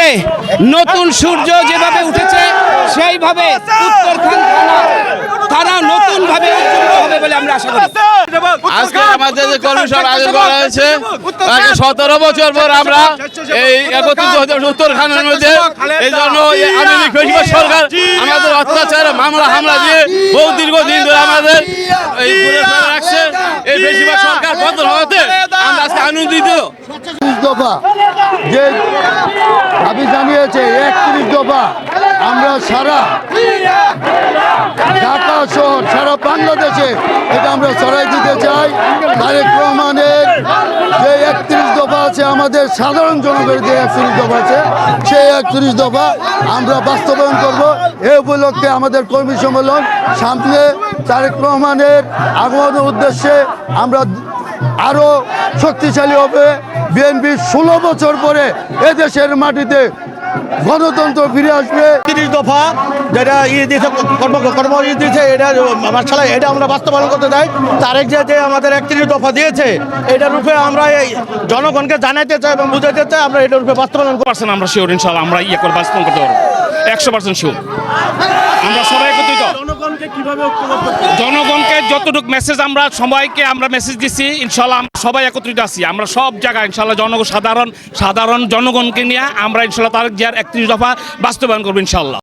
করে নতুন সূর্য যেভাবে উঠেছে সেইভাবে উত্তরখান থানা তারা নতুন ভাবে হবে বলে আমরা আশা করি। আজকে আমাদের যে কর্মশালা আয়োজন করা হয়েছে আজকে সতেরো বছর পর আমরা এই একত্রিত হতে উত্তরখানের মধ্যে। এই জন্য লীগ সরকার আমাদের অত্যাচার মামলা হামলা দিয়ে বহু দীর্ঘদিন ধরে আমাদের এই রাখছে। এই ফেসিবাদ সরকার হওয়াতে আমরা আজকে আনন্দিত। দফা যে দাবি জানিয়েছে, একত্রিশ দফা আমরা সারা ঢাকা শহর, সারা বাংলাদেশে এটা আমরা ছড়াই দিতে চাই। তারেক রহমানের যে একত্রিশ দফা আছে, আমাদের সাধারণ জনগণের যে একত্রিশ দফা আছে, সেই একত্রিশ দফা আমরা বাস্তবায়ন করব। এ উপলক্ষে আমাদের কর্মী সম্মেলন, সামনে তারেক রহমানের আগমনের উদ্দেশ্যে আমরা আরও শক্তিশালী হবে। বিএনপি ষোলো বছর পরে এদেশের মাটিতে গণতন্ত্র ফিরে আসবে। তিরিশ দফা যেটা ইয়ে দিয়েছে কর্ম কর্ম ইয়ে দিয়েছে এটা মার্শাল এটা আমরা বাস্তবায়ন করতে চাই। তারেক যে যে আমাদের একত্রিশ দফা দিয়েছে এটার রূপে আমরা এই জনগণকে জানাইতে চাই এবং বুঝাইতে চাই আমরা এটার রূপে বাস্তবায়ন। পার্সেন্ট আমরা শিওর ইনশাল্লাহ আমরা ইয়ে করে বাস্তবায়ন করতে পারব। একশো পার্সেন্ট শিওর আমরা সবাই একত্রিত। জনগণকে যতটুকু মেসেজ আমরা সবাইকে আমরা মেসেজ দিচ্ছি ইনশাল্লাহ আমরা সবাই একত্রিত আছি। আমরা সব জায়গায় ইনশাল্লাহ জনগণ সাধারণ সাধারণ জনগণকে নিয়ে আমরা ইনশাল্লাহ তার জিয়ার একত্রিশ দফা বাস্তবায়ন করব ইনশাল্লাহ।